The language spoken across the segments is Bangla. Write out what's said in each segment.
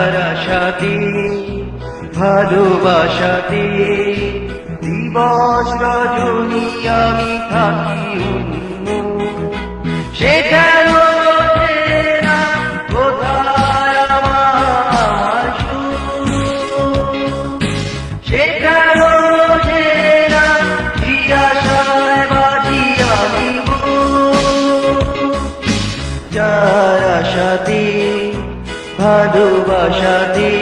যার আশাতে ভালোবাসাতে দিবস রজনী আমি থাকি উন্মুখ সে কেন বোঝে না, কোথায় আমার সুখ? সে কেন বোঝে না কি আশায় বাজি আমি বুক? যার আশাতে ভালোবাসাতে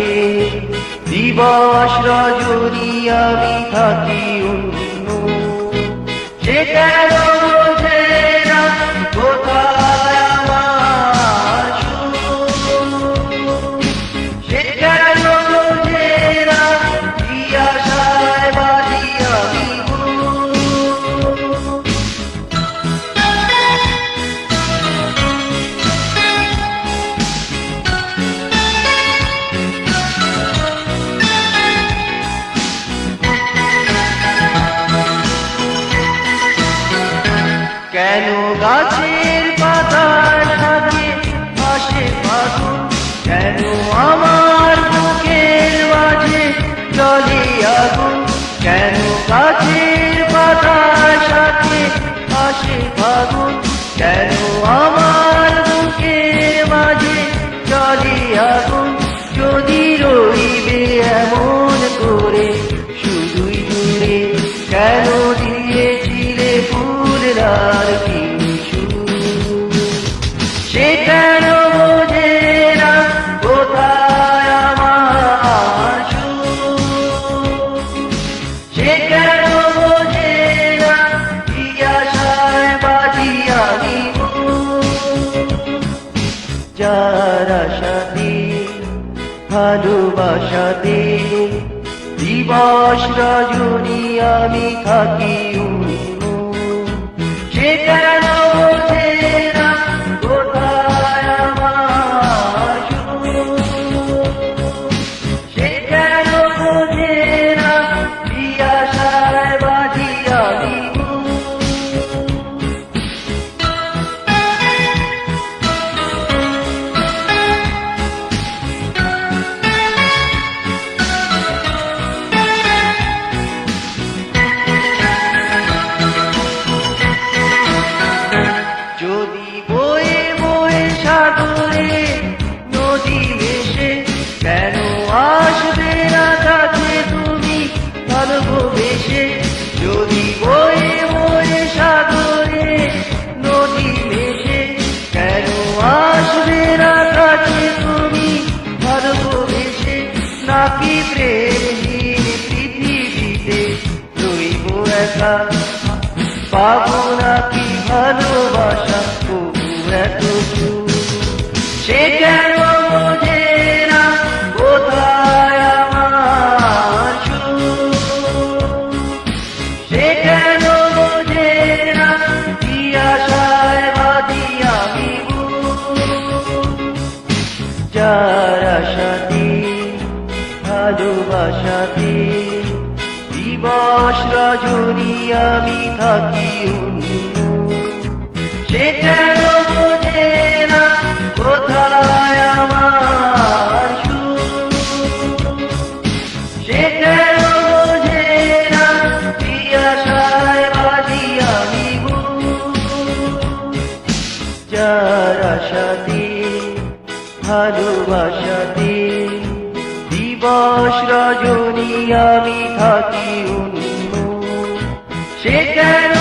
দিবস রজনী আমি থাকি উন্মুখ সে কেন গাছের পাতার সাথে পাশে ফাগুন কেন আমার বুকের মাঝে জলে আগুন কেন গাছের পাতার সাথে পাশে ফাগুন কেন আমার বুকের মাঝে জলে আগুন যদি রইবে এমন করে, শুধুই দূরে কেন দিয়েছিলে ফুলরার কিছু। সে কেন বোঝে না, কোথায় আমার সে কেন বোঝে না, কি বাজি আমি? যার আশাতে ভালোবাসাতে দিবস রজনী আমি থাকি। ভালোবেসে যদি বয়ে বয়ে সাগরে নদী ভেসে, কেন আসবে না কাছে তুমি ভালোবেসে নাকি প্রেমহীন পৃথিবীতে রইব একা, পাবো নাকি ভালোবাসা তবু এত? সে কেন ভালোবাসাতে দিবস রজনী আমি থাকি উন্মুখ। সে কেন বোঝে না কোথায় আমার সুখ? সে কেন বোঝে না কি আশায় বাজি আমি যার আশাতে, ভালোবাসাতে দিবস রজনী আমি থাকি উন্মুখ। সে কেন